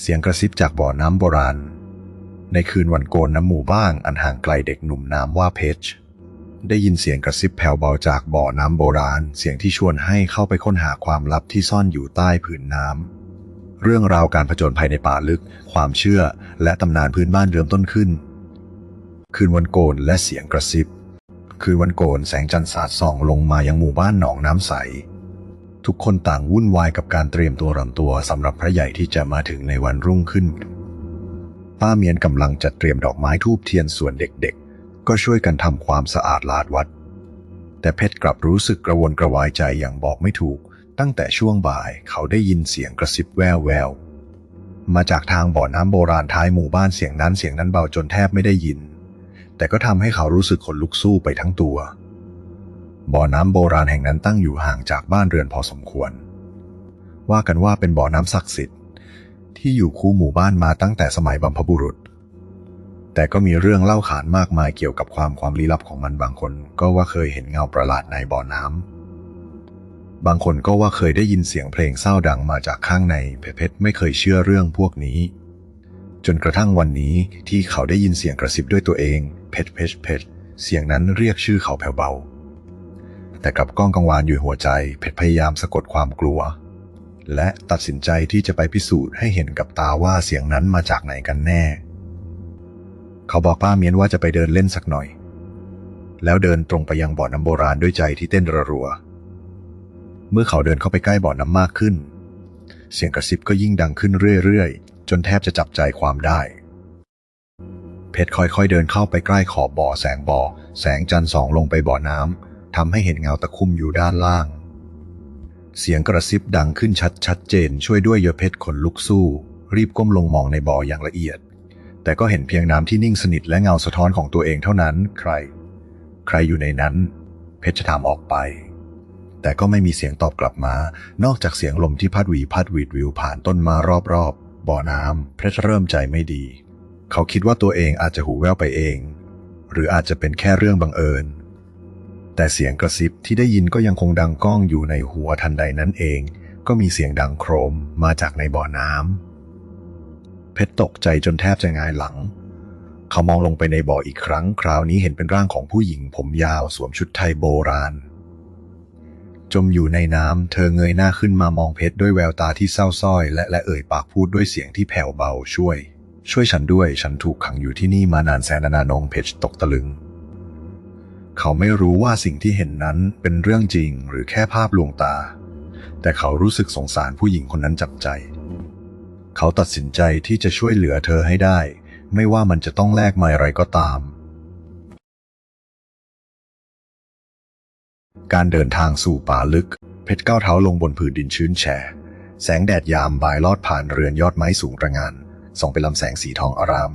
เสียงกระซิบจากบ่อน้ำโบราณ ในคืนวันโกนน้ำหมู่บ้านอันห่างไกลเด็กหนุ่มนามว่าเพชได้ยินเสียงกระซิบแผ่วเบาจากบ่อน้ำโบราณ เสียงที่ชวนให้เข้าไปค้นหาความลับที่ซ่อนอยู่ใต้ผืนน้ำ เรื่องราวการผจญภัยในป่าลึก ความเชื่อ และตำนานพื้นบ้านเริ่มต้นขึ้น คืนวันโกนและเสียงกระซิบ คืนวันโกนแสงจันทร์สาดส่องลงมายังหมู่บ้านหนองน้ำใส ทุกคนต่างวุ่นวายกับการเตรียมตัวรำตัวสำหรับพระใหญ่ที่จะมาถึงในวันรุ่งขึ้น ป้าเมียนกำลังจัดเตรียมดอกไม้ทูบเทียนส่วนเด็กๆ ก็ช่วยกันทำความสะอาดลานวัด แต่เพชรกลับรู้สึกกระวนกระวายใจอย่างบอกไม่ถูก ตั้งแต่ช่วงบ่ายเขาได้ยินเสียงกระซิบแววแววมาจากทางบ่อน้ำโบราณท้ายหมู่บ้านเสียงนั้นเสียงนั้นเบาจนแทบไม่ได้ยิน แต่ก็ทำให้เขารู้สึกขนลุกสู้ไปทั้งตัว บ่อน้ำโบราณแห่งนั้นตั้งอยู่ห่างจากบ้านเรือนพอสมควร ว่ากันว่าเป็นบ่อน้ำศักดิ์สิทธิ์ ที่อยู่คู่หมู่บ้านมาตั้งแต่สมัยบรรพบุรุษ แต่ก็มีเรื่องเล่าขานมากมายเกี่ยวกับความความลี้ลับของมันบางคน ก็ว่าเคยเห็นเงาประหลาดในบ่อน้ำบางคนก็ว่าเคยได้ยินเสียงเพลงเศร้าดังมาจากข้างในเพชรไม่เคยเชื่อเรื่องพวกนี้ จนกระทั่งวันนี้ที่เขาได้ยินเสียงกระซิบด้วยตัวเองเพชรเพชรเพชรเสียงนั้นเรียกชื่อเขาแผ่วเบา แต่กลับก้องกังวานอยู่หัวใจเพชรพยายามสะกดความกลัว และตัดสินใจที่จะไปพิสูจน์ให้เห็นกับตาว่าเสียงนั้นมาจากไหนกันแน่ เขาบอกป้าเมียนว่าจะไปเดินเล่นสักหน่อย แล้วเดินตรงไปยังบ่อน้ำโบราณด้วยใจที่เต้นรัวๆเมื่อเขาเดินเข้าไปใกล้บ่อน้ำมากขึ้น เสียงกระซิบก็ยิ่งดังขึ้นเรื่อยๆ จนแทบจะจับใจความได้เพชรค่อยๆเดินเข้าไปใกล้ขอบบ่อแสงบ่อ แสงจันทร์ส่องลงไปบ่อน้ำ ทำให้เห็นเงาตะคุ่มอยู่ด้านล่าง เสียงกระซิบดังขึ้นชัดชัดเจน ช่วยด้วยเยอเพชรขนลุกสู้ รีบก้มลงมองในบ่ออย่างละเอียด แต่ก็เห็นเพียงน้ำที่นิ่งสนิทและเงาสะท้อนของตัวเองเท่านั้น ใคร ใครอยู่ในนั้น เพชรจะถามออกไป แต่ก็ไม่มีเสียงตอบกลับมา นอกจากเสียงลมที่พัดหวีพัดหวีดวิวผ่านต้นมารอบๆบ่อน้ำเพชรเริ่มใจไม่ดี เขาคิดว่าตัวเองอาจจะหูแว่วไปเอง หรืออาจจะเป็นแค่เรื่องบังเอิญ แต่เสียงกระซิบที่ได้ยินก็ยังคงดังก้องอยู่ในหัวทันใดนั้นเอง ก็มีเสียงดังโครมมาจากในบ่อน้ำเพชรตกใจจนแทบจะงายหลัง เขามองลงไปในบ่ออีกครั้ง คราวนี้เห็นเป็นร่างของผู้หญิงผมยาวสวมชุดไทยโบราณ จมอยู่ในน้ำเธอเงยหน้าขึ้นมามองเพชรด้วยแววตาที่เศร้าส้อย และและเอ่ยปากพูดด้วยเสียงที่แผ่วเบาช่วย ช่วยฉันด้วย ฉันถูกขังอยู่ที่นี่มานานแสนนานงเพชรตกตะลึง เขาไม่รู้ว่าสิ่งที่เห็นนั้นเป็นเรื่องจริงหรือแค่ภาพลวงตา แต่เขารู้สึกสงสารผู้หญิงคนนั้นจับใจ เขาตัดสินใจที่จะช่วยเหลือเธอให้ได้ ไม่ว่ามันจะต้องแลกมาอะไรก็ตาม การเดินทางสู่ป่าลึก เพชรก้าวเท้าลงบนผืนดินชื้นแฉะแสงแดดยามบ่ายลอดผ่านเรือนยอดไม้สูงระงานส่องไปลำแสงสีทองอาราม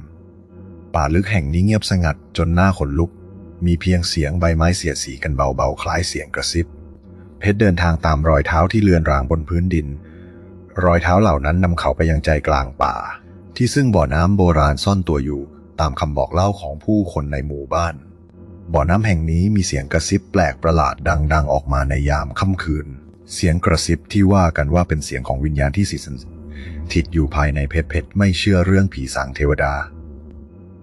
ป่าลึกแห่งนี้เงียบสงัดจนหน้าขนลุก มีเพียงเสียงใบไม้เสียดสีกันเบาๆ คล้ายเสียงกระซิบ เพชรเดินทางตามรอยเท้าที่เลือนรางบนพื้นดิน รอยเท้าเหล่านั้นนำเขาไปยังใจกลางป่า ที่ซึ่งบ่อน้ำโบราณซ่อนตัวอยู่ ตามคำบอกเล่าของผู้คนในหมู่บ้าน บ่อน้ำแห่งนี้มีเสียงกระซิบแปลกประหลาดดัง ๆ ออกมาในยามค่ำคืน เสียงกระซิบที่ว่ากันว่าเป็นเสียงของวิญญาณที่สิงสถิตอยู่ภายในเพชรเพชรไม่เชื่อเรื่องผีสางเทวดา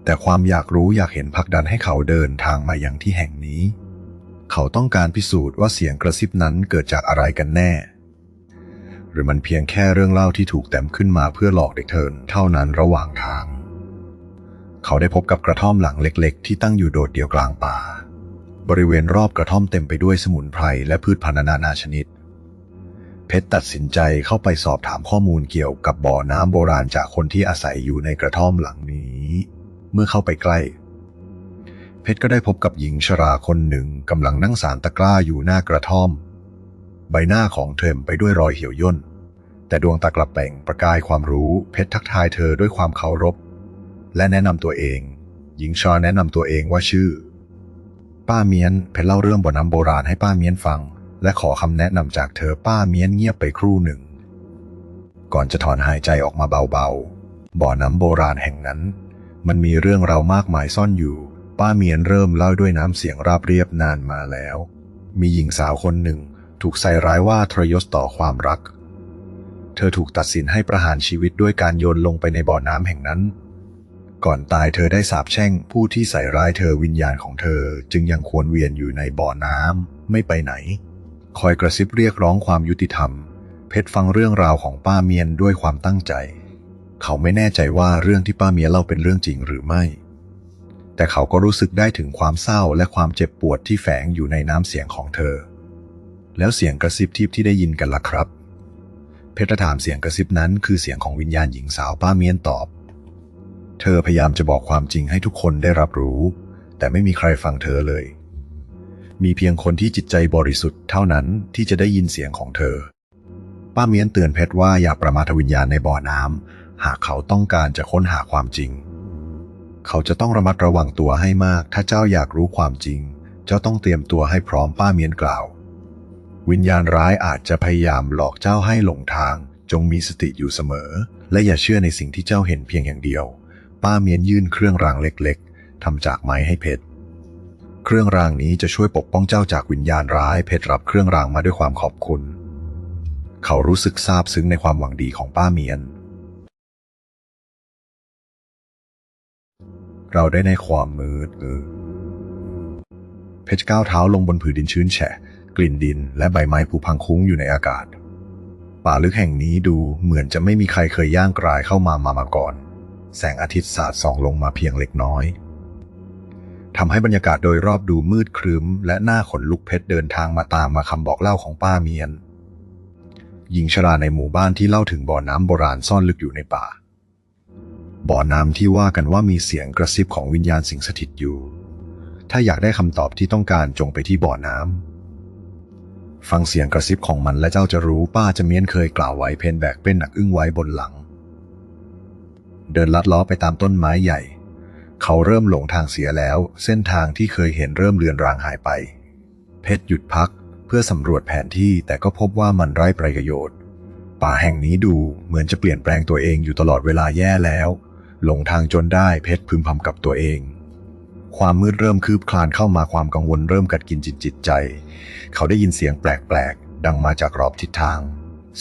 แต่ความอยากรู้อยากเห็นผลักดันให้เขาเดินทางมาอยังที่แห่งนี้ เขาต้องการพิสูจน์ว่าเสียงกระซิบนั้นเกิดจากอะไรกันแน่ หรือมันเพียงแค่เรื่องเล่าที่ถูกแต่มขึ้นมาเพื่อหลอกเด็กเทินเท่านั้นระหว่างทาง เขาได้พบกับกระท่อมหลังเล็ก ๆ ที่ตั้งอยู่โดดเดี่ยวกลางป่า บริเวณรอบกระท่อมเต็มไปด้วยสมุนไพรและพืชพันธุ์นานาชนิดเพชรตัดสินใจเข้าไปสอบถามข้อมูลเกี่ยวกับบ่อน้ำโบราณจากคนที่อาศัยอยู่ในกระท่อมหลังนี้ เมื่อเข้าไปใกล้ เพชรก็ได้พบกับหญิงชราคนหนึ่งกำลังนั่งสารตะกร้าอยู่หน้ากระท่อม ใบหน้าของเธอไปด้วยรอยเหี่ยวย่น แต่ดวงตากลับแป่งประกายความรู้เพชรทักทายเธอด้วยความเคารพ และแนะนำตัวเอง หญิงชราแนะนำตัวเองว่าชื่อ ป้าเมียนเพชรเล่าเรื่องบ่อน้ำโบราณให้ป้าเมียนฟัง และขอคำแนะนำจากเธอป้าเมียนเงียบไปครู่หนึ่ง ก่อนจะถอนหายใจออกมาเบาๆบ่อน้ำโบราณแห่งนั้น มันมีเรื่องราวมากมายซ่อนอยู่ ป้าเมียนเริ่มเล่าด้วยน้ำเสียงราบเรียบนานมาแล้ว มีหญิงสาวคนหนึ่งถูกใส่ร้ายว่าทรยศต่อความรัก เธอถูกตัดสินให้ประหารชีวิตด้วยการโยนลงไปในบ่อน้ำแห่งนั้น ก่อนตายเธอได้สาปแช่งผู้ที่ใส่ร้ายเธอวิญญาณของเธอจึงยังควรเวียนอยู่ในบ่อน้ำไม่ไปไหน คอยกระซิบเรียกร้องความยุติธรรม เพชรฟังเรื่องราวของป้าเมียนด้วยความตั้งใจ เขาไม่แน่ใจว่าเรื่องที่ป้าเมียเล่าเป็นเรื่องจริงหรือไม่ แต่เขาก็รู้สึกได้ถึงความเศร้าและความเจ็บปวดที่แฝงอยู่ในน้ำเสียงของเธอ แล้วเสียงกระซิบทิพที่ได้ยินกันล่ะครับ เพชรถามเสียงกระซิบนั้นคือเสียงของวิญญาณหญิงสาวป้าเมียนตอบ เธอพยายามจะบอกความจริงให้ทุกคนได้รับรู้ แต่ไม่มีใครฟังเธอเลย มีเพียงคนที่จิตใจบริสุทธิ์เท่านั้นที่จะได้ยินเสียงของเธอ ป้าเมียนเตือนเพชรว่าอย่าประมาทวิญญาณในบ่อน้ำ หากเขาต้องการจะค้นหาความจริง เขาจะต้องระมัดระวังตัวให้มาก ถ้าเจ้าอยากรู้ความจริง เจ้าต้องเตรียมตัวให้พร้อมป้าเมียนกล่าว วิญญาณร้ายอาจจะพยายามหลอกเจ้าให้หลงทาง จงมีสติอยู่เสมอ และอย่าเชื่อในสิ่งที่เจ้าเห็นเพียงอย่างเดียว ป้าเมียนยื่นเครื่องรางเล็กๆทำจากไม้ให้เพชรเครื่องรางนี้จะช่วยปกป้องเจ้าจากวิญญาณร้าย เพชรรับเครื่องรางมาด้วยความขอบคุณ เขารู้สึกซาบซึ้งในความหวังดีของป้าเมียน เราได้ในความมืดเออเพชรก้าวเท้าลงบนผืนดินชื้นแฉะ กลิ่นดินและใบไม้ผุพังคุ้งอยู่ในอากาศ ป่าลึกแห่งนี้ดูเหมือนจะไม่มีใครเคยย่างกรายเข้ามามามาก่อน แสงอาทิตย์สาดส่องลงมาเพียงเล็กน้อยทำให้บรรยากาศโดยรอบดูมืดครึ้ม และหน้าขนลุกเพชรเดินทางมาตามมาคำบอกเล่าของป้าเมียนหญิงชราในหมู่บ้านที่เล่าถึงบ่อน้ำโบราณซ่อนลึกอยู่ในป่า บ่อน้ำที่ว่ากันว่ามีเสียงกระซิบของวิญญาณสิงสถิตอยู่ ถ้าอยากได้คำตอบที่ต้องการจงไปที่บ่อน้ำฟังเสียงกระซิบของมันและเจ้าจะรู้ป้าจะเมียนเคยกล่าวไว้เพนแบกเป็นหนักอึ้งไว้บนหลัง เดินลัดล้อไปตามต้นไม้ใหญ่ เขาเริ่มหลงทางเสียแล้ว เส้นทางที่เคยเห็นเริ่มเลือนรางหายไป เพชรหยุดพักเพื่อสำรวจแผนที่แต่ก็พบว่ามันไร้ประโยชน์ ป่าแห่งนี้ดูเหมือนจะเปลี่ยนแปลงตัวเองอยู่ตลอดเวลาแย่แล้ว หลงทางจนได้เพชรพึมพำกับตัวเอง ความมืดเริ่มคืบคลานเข้ามาความกังวลเริ่มกัดกินจิตจิตใจ เขาได้ยินเสียงแปลกๆ ดังมาจากรอบทิศทาง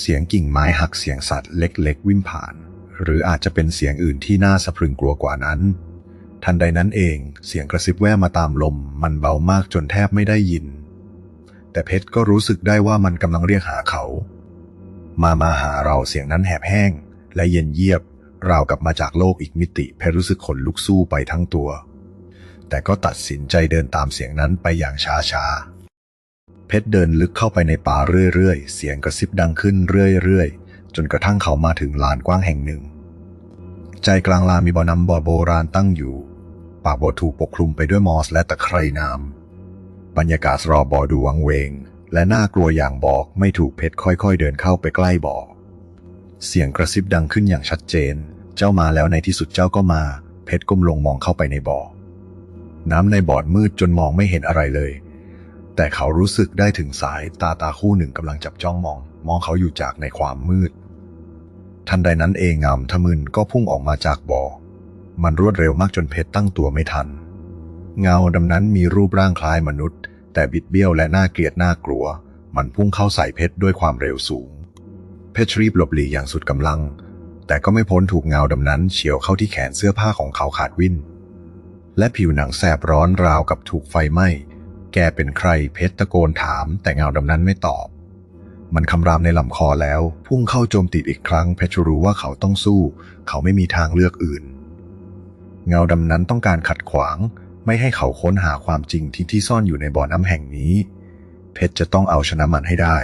เสียงกิ่งไม้หักเสียงสัตว์เล็กๆ วิ่งผ่าน หรืออาจจะเป็นเสียงอื่นที่น่าสะพรึงกลัวกว่านั้น ทันใดนั้นเองเสียงกระซิบแว่มาตามลม มันเบามากจนแทบไม่ได้ยิน แต่เพชรก็รู้สึกได้ว่ามันกำลังเรียกหาเขา มามาหาเราเสียงนั้นแหบแห้งและเย็นเยียบ ราวกับมาจากโลกอีกมิติเพรรู้สึกขนลุกสู้ไปทั้งตัว แต่ก็ตัดสินใจเดินตามเสียงนั้นไปอย่างช้าๆ เพชรเดินลึกเข้าไปในป่าเรื่อยๆ เสียงกระซิบดังขึ้นเรื่อยๆ จนกระทั่งเขามาถึงลานกว้างแห่งหนึ่ง ใจกลางลานมีบ่อน้ำบ่อโบราณตั้งอยู่ ปากบ่อถูกปกคลุมไปด้วยมอสและตะไคร่น้ำบรรยากาศรอบบ่อดูวังเวง และน่ากลัวอย่างบอกไม่ถูกเพชรค่อยๆ เดินเข้าไปใกล้บ่อเสียงกระซิบดังขึ้นอย่างชัดเจน เจ้ามาแล้วในที่สุดเจ้าก็มา เพชรก้มลงมองเข้าไปในบ่อ น้ำในบ่อมืดจนมองไม่เห็นอะไรเลย แต่เขารู้สึกได้ถึงสายตาตาคู่หนึ่งกำลังจับจ้องมอง มองเขาอยู่จากในความมืด ทันใดนั้นเองงามทะมึนก็พุ่งออกมาจากบ่อ มันรวดเร็วมากจนเพชรตั้งตัวไม่ทัน เงาดำนั้นมีรูปร่างคล้ายมนุษย์ แต่บิดเบี้ยวและน่าเกลียดน่ากลัว มันพุ่งเข้าใส่เพชรด้วยความเร็วสูง เพชรรีบหลบหลีกอย่างสุดกำลัง แต่ก็ไม่พ้นถูกเงาดำนั้นเฉียวเข้าที่แขนเสื้อผ้าของเขาขาดวิ่น และผิวหนังแสบร้อนราวกับถูกไฟไหม้ แกเป็นใครเพชรตะโกนถามแต่เงาดำนั้นไม่ตอบ มันคำรามในลำคอแล้ว พุ่งเข้าโจมตีอีกครั้งเพชรรู้ว่าเขาต้องสู้ เขาไม่มีทางเลือกอื่น เงาดำนั้นต้องการขัดขวาง ไม่ให้เขาค้นหาความจริงที่ที่ซ่อนอยู่ในบ่อน้ำแห่งนี้ เพชรจะต้องเอาชนะมันให้ได้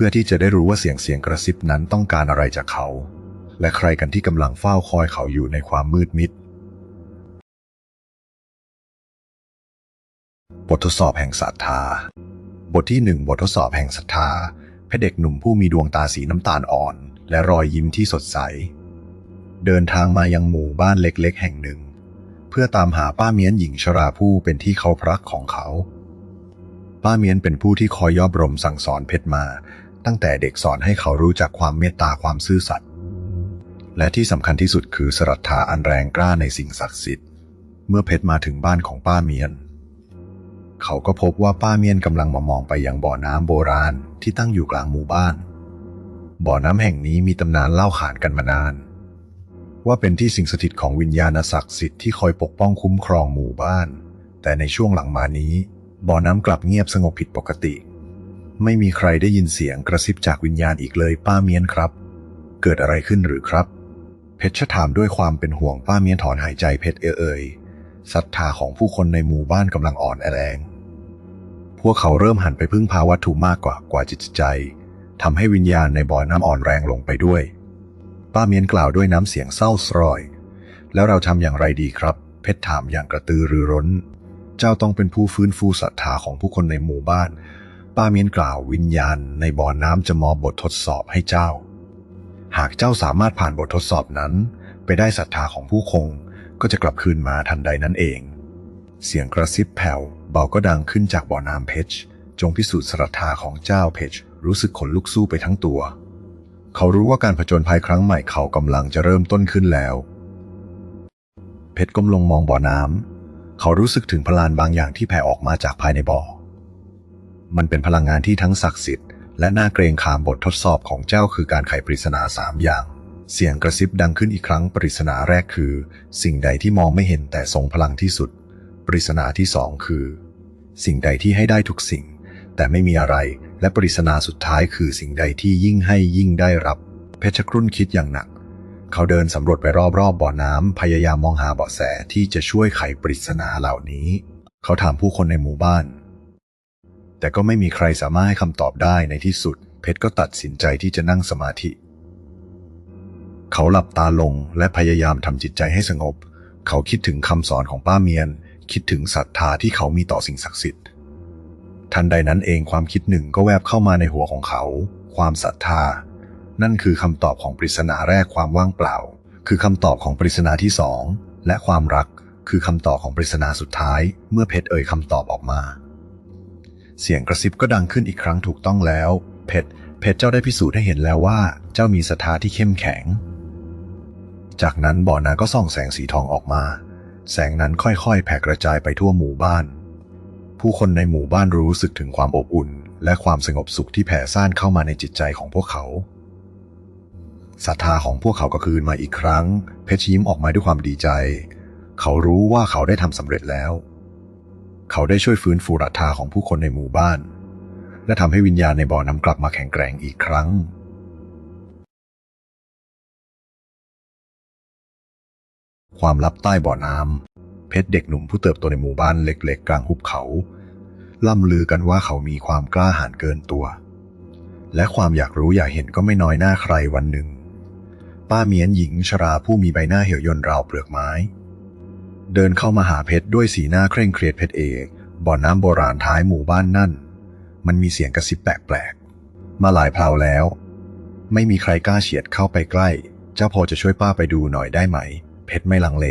พื่อที่จะได้รู้ว่าเสียงเสียงกระซิบนั้นต้องการอะไรจากเขา และใครกันที่กำลังเฝ้าคอยเขาอยู่ในความมืดมิด บททดสอบแห่งศรัทธา บทที่หนึ่งบททดสอบแห่งศรัทธาเพชรเด็กหนุ่มผู้มีดวงตาสีน้ำตาลอ่อน และรอยยิ้มที่สดใส เดินทางมายังหมู่บ้านเล็กๆ แห่งหนึ่ง เพื่อตามหาป้าเมียนหญิงชราผู้เป็นที่เขาพรักของเขา ป้าเมียนเป็นผู้ที่คอยยอบรมสั่งสอนเพชรมา ตั้งแต่เด็กสอนให้เขารู้จักความเมตตาความซื่อสัตย์และที่สำคัญที่สุดคือศรัทธาอันแรงกล้าในสิ่งศักดิ์สิทธิ์ เมื่อเพชรมาถึงบ้านของป้าเมียน เขาก็พบว่าป้าเมียนกำลังมามองไปยังบ่อน้ำโบราณที่ตั้งอยู่กลางหมู่บ้าน บ่อน้ำแห่งนี้มีตำนานเล่าขานกันมานาน ว่าเป็นที่สิงสถิตของวิญญาณศักดิ์สิทธิ์ที่คอยปกป้องคุ้มครองหมู่บ้าน แต่ในช่วงหลังมานี้ บ่อน้ำกลับเงียบสงบผิดปกติ ไม่มีใครได้ยินเสียงกระซิบจากวิญญาณอีกเลยป้าเมียนครับ เกิดอะไรขึ้นหรือครับ เพชรถามด้วยความเป็นห่วงป้าเมียนถอนหายใจเพชรเอ่ยเอ่ยศรัทธาของผู้คนในหมู่บ้านกำลังอ่อนแอแรง พวกเขาเริ่มหันไปพึ่งพาวัตถุมากกว่ากว่าจิตใจทำให้วิญญาณในบ่อน้ำอ่อนแรงลงไปด้วย ป้าเมียนกล่าวด้วยน้ำเสียงเศร้าสรอย แล้วเราทำอย่างไรดีครับ เพชรถามอย่างกระตือรือร้น เจ้าต้องเป็นผู้ฟื้นฟูศรัทธาของผู้คนในหมู่บ้าน ป้าเมียนกล่าววิญญาณในบ่อน้ำจะมอบบททดสอบให้เจ้า หากเจ้าสามารถผ่านบททดสอบนั้น ไปได้ศรัทธาของผู้คงก็จะกลับคืนมาทันใดนั่นเอง เสียงกระซิบแผ่วเบาก็ดังขึ้นจากบ่อน้ำเพชรจงพิสูจน์ศรัทธาของเจ้าเพชรรู้สึกขนลุกสู้ไปทั้งตัว เขารู้ว่าการผจญภัยครั้งใหม่เขากำลังจะเริ่มต้นขึ้นแล้ว เพชรก้มลงมองบ่อน้ำเขารู้สึกถึงพลานบางอย่างที่แผ่ออกมาจากภายในบ่อ มันเป็นพลังงานที่ทั้งศักดิ์สิทธิ์ และน่าเกรงขามบททดสอบของเจ้าคือการไขปริศนาสามอย่าง เสียงกระซิบดังขึ้นอีกครั้ง ปริศนาแรกคือ สิ่งใดที่มองไม่เห็นแต่ทรงพลังที่สุด ปริศนาที่สองคือ สิ่งใดที่ให้ได้ทุกสิ่ง แต่ไม่มีอะไร และปริศนาสุดท้ายคือสิ่งใดที่ยิ่งให้ยิ่งได้รับ เพชรครุ่นคิดอย่างหนัก เขาเดินสำรวจไปรอบๆบบ่อน้ำพยายามมองหาเบาะแสที่จะช่วยไขปริศนาเหล่านี้ เขาถามผู้คนในหมู่บ้าน แต่ก็ไม่มีใครสามารถให้คำตอบได้ในที่สุด เพชรก็ตัดสินใจที่จะนั่งสมาธิ เขาหลับตาลงและพยายามทำจิตใจให้สงบ เขาคิดถึงคำสอนของป้าเมียน คิดถึงศรัทธาที่เขามีต่อสิ่งศักดิ์สิทธิ์ ทันใดนั้นเองความคิดหนึ่งก็แวบเข้ามาในหัวของเขา ความศรัทธา นั่นคือคำตอบของปริศนาแรกความว่างเปล่า คือคำตอบของปริศนาที่สองและความรักคือคำตอบของปริศนาสุดท้าย เมื่อเพชรเอ่ยคำตอบออกมา เสียงกระซิบก็ดังขึ้นอีกครั้งถูกต้องแล้ว เพชรเพชรเจ้าได้พิสูจน์ให้เห็นแล้วว่า เจ้ามีศรัทธาที่เข้มแข็ง จากนั้นบ่อน้ำก็ส่องแสงสีทองออกมา แสงนั้นค่อยๆ แผ่กระจายไปทั่วหมู่บ้าน ผู้คนในหมู่บ้านรู้สึกถึงความอบอุ่น และความสงบสุขที่แผ่ซ่านเข้ามาในจิตใจของพวกเขาศรัทธาของพวกเขาก็คืนมาอีกครั้ง เพชรยิ้มออกมาด้วยความดีใจ เขารู้ว่าเขาได้ทำสำเร็จแล้ว เขาได้ช่วยฟื้นฟูรัทธาของผู้คนในหมู่บ้าน และทำให้วิญญาณในบ่อน้ำกลับมาแข็งแกร่งอีกครั้ง ความลับใต้บ่อน้ำเพชรเด็กหนุ่มผู้เติบโตในหมู่บ้านเล็ก ๆ กลางหุบเขา ล่ำลือกันว่าเขามีความกล้าหาญเกินตัว และความอยากรู้อยากเห็นก็ไม่น้อยหน้าใครวันหนึ่ง ป้าเมียนหญิงชราผู้มีใบหน้าเหี่ยวย่นราวเปลือกไม้ เดินเข้ามาหาเพชรด้วยสีหน้าเคร่งเครียดเพชรเอกบ่อน้ำโบราณท้ายหมู่บ้านนั่น มันมีเสียงกระซิบแปลกๆ มาหลายเพลาแล้ว ไม่มีใครกล้าเฉียดเข้าไปใกล้ เจ้าพอจะช่วยป้าไปดูหน่อยได้ไหม เพชรไม่ลังเล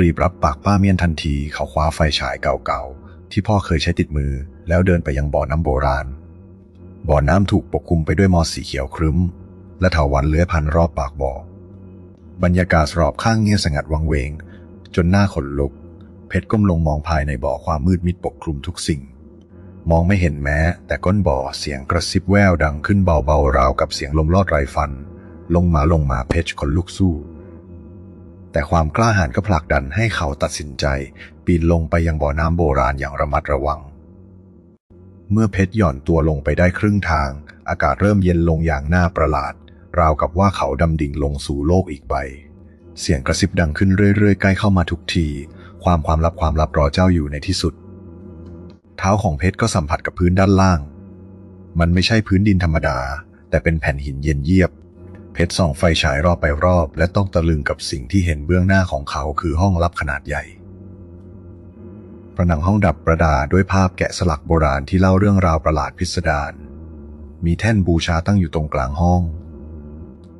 รีบรับปากป้าเมียนทันทีเขาคว้าไฟฉายเก่าๆ ที่พ่อเคยใช้ติดมือ แล้วเดินไปยังบ่อน้ำโบราณ บ่อน้ำถูกปกคลุมไปด้วยมอสสีเขียวครึ้ม และเถาวัลย์เลื้อยพันรอบปากบ่อบรรยากาศรอบข้างเงียบสงัดวังเวง จนหน้าขนลุก เพชรก้มลงมองภายในบ่อความมืดมิดปกคลุมทุกสิ่ง มองไม่เห็นแม้ แต่ก้นบ่อเสียงกระซิบแววดังขึ้นเบาๆราวกับเสียงลมลอดไรฟัน ลงมาลงมาเพชรขนลุกสู้ แต่ความกล้าหาญก็ผลักดันให้เขาตัดสินใจ ปีนลงไปยังบ่อน้ำโบราณอย่างระมัดระวัง เมื่อเพชรหย่อนตัวลงไปได้ครึ่งทาง อากาศเริ่มเย็นลงอย่างน่าประหลาด ราวกับว่าเขาดำดิ่งลงสู่โลกอีกใบ เสียงกระซิบดังขึ้นเรื่อยๆ ใกล้เข้ามาทุกที ความความลับความลับรอเจ้าอยู่ในที่สุด เท้าของเพชรก็สัมผัสกับพื้นด้านล่าง มันไม่ใช่พื้นดินธรรมดา แต่เป็นแผ่นหินเย็นเยียบ เพชรส่องไฟฉายรอบไปรอบ และต้องตะลึงกับสิ่งที่เห็นเบื้องหน้าของเขาคือห้องลับขนาดใหญ่ผนังห้องดับประดาด้วยภาพแกะสลักโบราณที่เล่าเรื่องราวประหลาดพิสดารมีแท่นบูชาตั้งอยู่ตรงกลางห้อง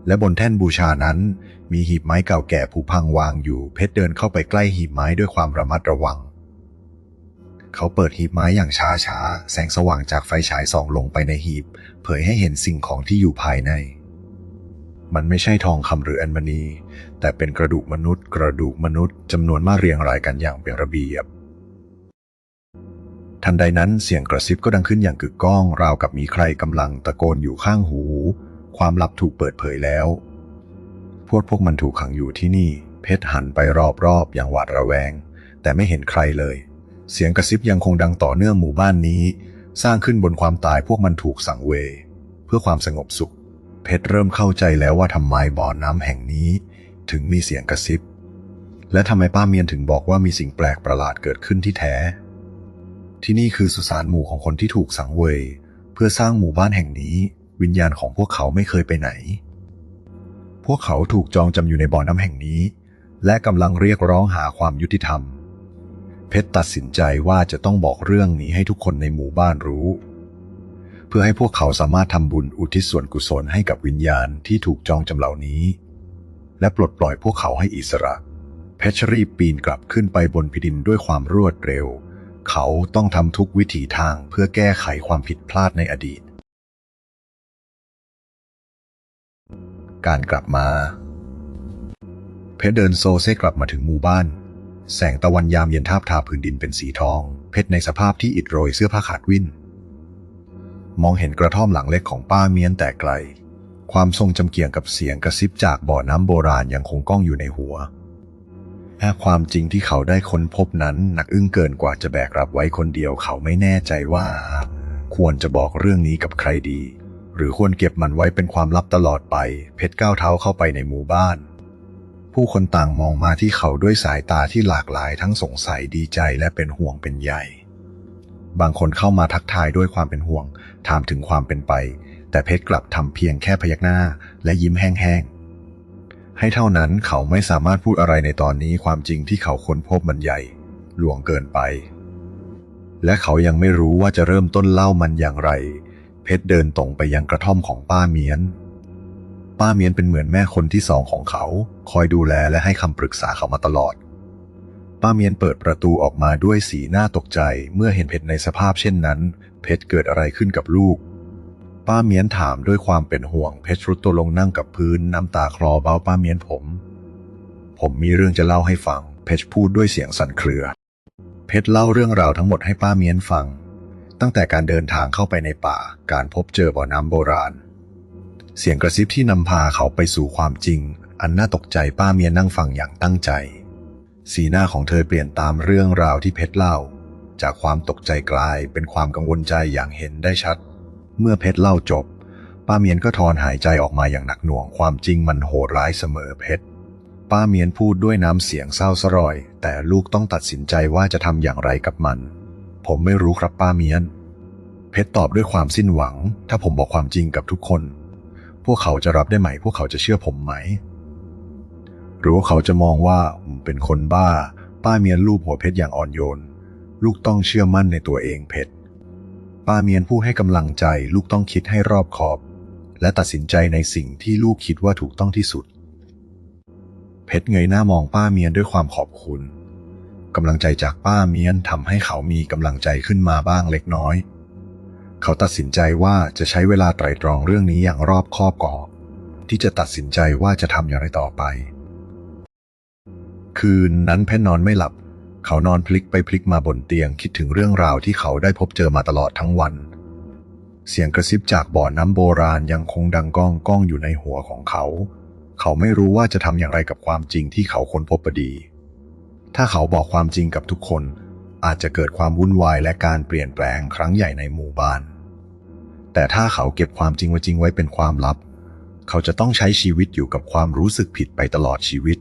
และบนแท่นบูชานั้น มีหีบไม้เก่าแก่ผุพังวางอยู่ เพชรเดินเข้าไปใกล้หีบไม้ด้วยความระมัดระวัง เขาเปิดหีบไม้อย่างช้าๆแสงสว่างจากไฟฉายส่องลงไปในหีบ เผยให้เห็นสิ่งของที่อยู่ภายใน มันไม่ใช่ทองคำหรืออัญมณีแต่เป็นกระดูกมนุษย์ กระดูกมนุษย์จำนวนมากเรียงรายกันอย่างเป็นระเบียบทันใดนั้นเสียงกระซิบก็ดังขึ้นอย่างกึกก้อง ราวกับมีใครกำลังตะโกนอยู่ข้างหู ความลับถูกเปิดเผยแล้ว พวกพวกมันถูกขังอยู่ที่นี่ เพชรหันไปรอบๆอย่างหวาดระแวง แต่ไม่เห็นใครเลย เสียงกระซิบยังคงดังต่อเนื่องหมู่บ้านนี้ สร้างขึ้นบนความตายพวกมันถูกสังเวย เพื่อความสงบสุข เพชรเริ่มเข้าใจแล้วว่าทำไมบ่อน้ำแห่งนี้ ถึงมีเสียงกระซิบ และทำไมป้าเมียนถึงบอกว่ามีสิ่งแปลกประหลาดเกิดขึ้นที่แท้ ที่นี่คือสุสานหมู่ของคนที่ถูกสังเวย เพื่อสร้างหมู่บ้านแห่งนี้ วิญญาณของพวกเขาไม่เคยไปไหน พวกเขาถูกจองจำอยู่ในบ่อน้ำแห่งนี้ และกำลังเรียกร้องหาความยุติธรรม เพชรตัดสินใจว่าจะต้องบอกเรื่องนี้ให้ทุกคนในหมู่บ้านรู้ เพื่อให้พวกเขาสามารถทำบุญอุทิศส่วนกุศลให้กับวิญญาณที่ถูกจองจำเหล่านี้ และปลดปล่อยพวกเขาให้อิสระ เพชรรีบปีนกลับขึ้นไปบนพิดินด้วยความรวดเร็ว เขาต้องทำทุกวิถีทางเพื่อแก้ไขความผิดพลาดในอดีต การกลับมา เพชรเดินโซเซกลับมาถึงหมู่บ้าน แสงตะวันยามเย็นทาบทาพื้นดินเป็นสีทอง เพชรในสภาพที่อิดโรยเสื้อผ้าขาดวิ่น มองเห็นกระท่อมหลังเล็กของป้าเมียนแต่ไกล ความทรงจำเกี่ยงกับเสียงกระซิบจากบ่อน้ำโบราณยังคงก้องอยู่ในหัวแค่ความจริงที่เขาได้ค้นพบนั้นหนักอึ้งเกินกว่าจะแบกรับไว้คนเดียวเขาไม่แน่ใจว่า ควรจะบอกเรื่องนี้กับใครดี หรือควรเก็บมันไว้เป็นความลับตลอดไป เพชรก้าวเท้าเข้าไปในหมู่บ้าน ผู้คนต่างมองมาที่เขาด้วยสายตาที่หลากหลายทั้งสงสัยดีใจและเป็นห่วงเป็นใยบางคนเข้ามาทักทายด้วยความเป็นห่วง ถามถึงความเป็นไป แต่เพชรกลับทำเพียงแค่พยักหน้าและยิ้มแห้งๆ ให้เท่านั้นเขาไม่สามารถพูดอะไรในตอนนี้ความจริงที่เขาค้นพบมันใหญ่ หลวงเกินไปและเขายังไม่รู้ว่าจะเริ่มต้นเล่ามันอย่างไร เพชรเดินตรงไปยังกระท่อมของป้าเมียน ป้าเมียนเป็นเหมือนแม่คนที่สองของเขา คอยดูแลและให้คำปรึกษาเขามาตลอด ป้าเมียนเปิดประตูออกมาด้วยสีหน้าตกใจเมื่อเห็นเพชรในสภาพเช่นนั้น เพชรเกิดอะไรขึ้นกับลูก ป้าเมียนถามด้วยความเป็นห่วง เพชรรุดตัวลงนั่งกับพื้นน้ำตาคลอเบ้าป้าเมียนผม ผมมีเรื่องจะเล่าให้ฟัง เพชรพูดด้วยเสียงสั่นเครือ เพชรเล่าเรื่องราวทั้งหมดให้ป้าเมียนฟัง ตั้งแต่การเดินทางเข้าไปในป่า การพบเจอบ่อน้ำโบราณ เสียงกระซิบที่นำพาเขาไปสู่ความจริง อันน่าตกใจป้าเมียนั่งฟังอย่างตั้งใจ สีหน้าของเธอเปลี่ยนตามเรื่องราวที่เพชรเล่า จากความตกใจกลายเป็นความกังวลใจอย่างเห็นได้ชัด เมื่อเพชรเล่าจบ ป้าเมียนก็ถอนหายใจออกมาอย่างหนักหน่วงความจริงมันโหดร้ายเสมอเพชรป้าเมียนพูดด้วยน้ำเสียงเศร้าสรอย แต่ลูกต้องตัดสินใจว่าจะทำอย่างไรกับมัน ผมไม่รู้ครับป้าเมียน เพชรตอบด้วยความสิ้นหวัง ถ้าผมบอกความจริงกับทุกคน พวกเขาจะรับได้ไหม พวกเขาจะเชื่อผมไหม หรือว่าเขาจะมองว่าผมเป็นคนบ้า ป้าเมียนลูบหัวเพชรอย่างอ่อนโยน ลูกต้องเชื่อมั่นในตัวเองเพชร ป้าเมียนผู้ให้กำลังใจ ลูกต้องคิดให้รอบคอบ และตัดสินใจในสิ่งที่ลูกคิดว่าถูกต้องที่สุด เพชรเงยหน้ามองป้าเมียนด้วยความขอบคุณ กำลังใจจากป้าเมียนทำให้เขามีกำลังใจขึ้นมาบ้างเล็กน้อย เขาตัดสินใจว่าจะใช้เวลาไตร่ตรองเรื่องนี้อย่างรอบคอบก่อนที่จะตัดสินใจว่าจะทำอย่างไรต่อไป คืนนั้นเพชรนอนไม่หลับ เขานอนพลิกไปพลิกมาบนเตียงคิดถึงเรื่องราวที่เขาได้พบเจอมาตลอดทั้งวัน เสียงกระซิบจากบ่อน้ำโบราณยังคงดังก้องก้องอยู่ในหัวของเขา เขาไม่รู้ว่าจะทำอย่างไรกับความจริงที่เขาค้นพบพอดี ถ้าเขาบอกความจริงกับทุกคน อาจจะเกิดความวุ่นวายและการเปลี่ยนแปลงครั้งใหญ่ในหมู่บ้าน แต่ถ้าเขาเก็บความจริงไว้จริงไว้เป็นความลับ เขาจะต้องใช้ชีวิตอยู่กับความรู้สึกผิดไปตลอดชีวิต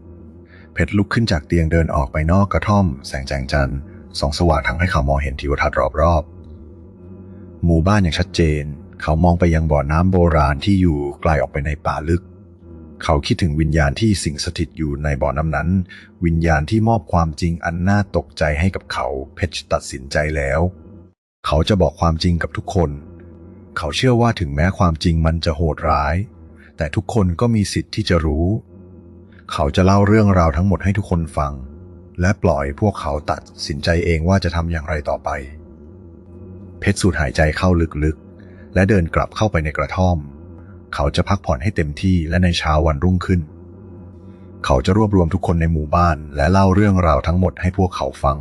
เพชรลุกขึ้นจากเตียงเดินออกไปนอกกระท่อม แสงแจงจันทร์ส่องสว่างทำให้เขามองเห็นทิวทัศน์รอบๆหมู่บ้านอย่างชัดเจน เขามองไปยังบ่อน้ำโบราณที่อยู่ไกลออกไปในป่าลึก เขาคิดถึงวิญญาณที่สิงสถิตอยู่ในบ่อน้ำนั้น วิญญาณที่มอบความจริงอันน่าตกใจให้กับเขา เพชรตัดสินใจแล้ว เขาจะบอกความจริงกับทุกคน เขาเชื่อว่าถึงแม้ความจริงมันจะโหดร้าย แต่ทุกคนก็มีสิทธิ์ที่จะรู้ เขาจะเล่าเรื่องราวทั้งหมดให้ทุกคนฟัง และปล่อยพวกเขาตัดสินใจเองว่าจะทำอย่างไรต่อไป เพชรสูดหายใจเข้าลึกๆ และเดินกลับเข้าไปในกระท่อม เขาจะพักผ่อนให้เต็มที่และในเช้าวันรุ่งขึ้น เขาจะรวบรวมทุกคนในหมู่บ้าน และเล่าเรื่องราวทั้งหมดให้พวกเขาฟัง